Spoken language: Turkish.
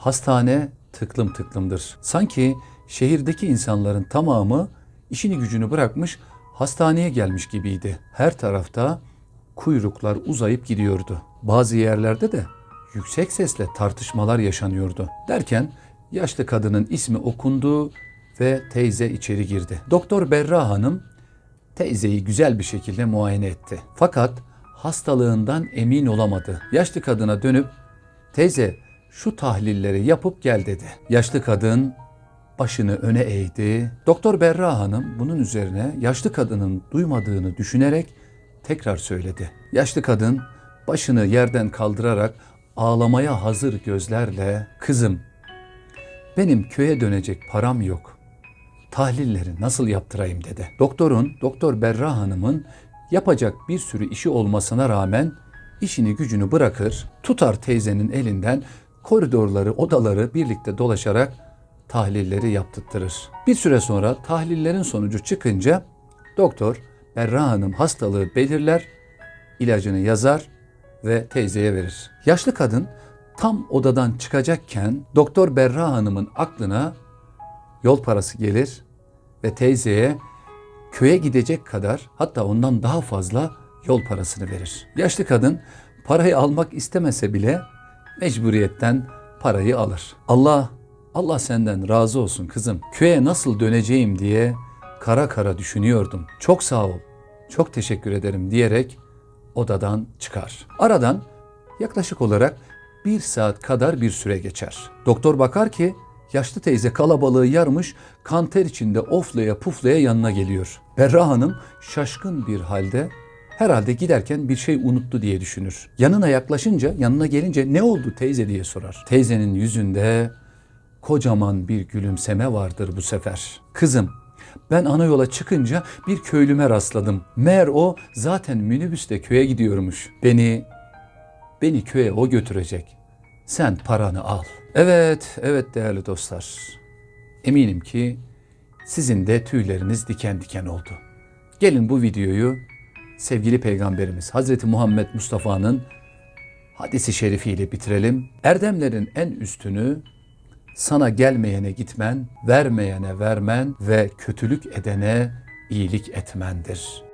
Hastane tıklım tıklımdır. Sanki şehirdeki insanların tamamı işini gücünü bırakmış hastaneye gelmiş gibiydi. Her tarafta kuyruklar uzayıp gidiyordu. Bazı yerlerde de yüksek sesle tartışmalar yaşanıyordu. Derken yaşlı kadının ismi okundu ve teyze içeri girdi. Doktor Berra Hanım teyzeyi güzel bir şekilde muayene etti. Fakat hastalığından emin olamadı. Yaşlı kadına dönüp teyze şu tahlilleri yapıp gel dedi. Yaşlı kadın başını öne eğdi. Doktor Berra Hanım bunun üzerine yaşlı kadının duymadığını düşünerek tekrar söyledi. Yaşlı kadın başını yerden kaldırarak ağlamaya hazır gözlerle kızım benim köye dönecek param yok. Tahlilleri nasıl yaptırayım dedi. Doktorun, Doktor Berra Hanım'ın yapacak bir sürü işi olmasına rağmen işini gücünü bırakır, tutar teyzenin elinden koridorları, odaları birlikte dolaşarak tahlilleri yaptırtırır. Bir süre sonra tahlillerin sonucu çıkınca doktor Berra Hanım hastalığı belirler, ilacını yazar ve teyzeye verir. Yaşlı kadın tam odadan çıkacakken Doktor Berra Hanım'ın aklına yol parası gelir ve teyzeye köye gidecek kadar hatta ondan daha fazla yol parasını verir. Yaşlı kadın parayı almak istemese bile mecburiyetten parayı alır. Allah Allah senden razı olsun kızım. Köye nasıl döneceğim diye kara kara düşünüyordum. Çok sağ ol. Çok teşekkür ederim diyerek odadan çıkar. Aradan yaklaşık olarak bir saat kadar bir süre geçer. Doktor bakar ki yaşlı teyze kalabalığı yarmış kanter içinde oflaya puflaya yanına geliyor. Berra Hanım şaşkın bir halde herhalde giderken bir şey unuttu diye düşünür. Yanına yaklaşınca yanına gelince ne oldu teyze diye sorar. Teyzenin yüzünde kocaman bir gülümseme vardır bu sefer. Kızım ben ana yola çıkınca bir köylüme rastladım. Meğer o zaten minibüste köye gidiyormuş. Beni beni köye o götürecek. Sen paranı al. Evet, evet değerli dostlar. Eminim ki sizin de tüyleriniz diken diken oldu. Gelin bu videoyu sevgili peygamberimiz Hazreti Muhammed Mustafa'nın hadisi şerifiyle bitirelim. Erdemlerin en üstünü sana gelmeyene gitmen, vermeyene vermen ve kötülük edene iyilik etmendir.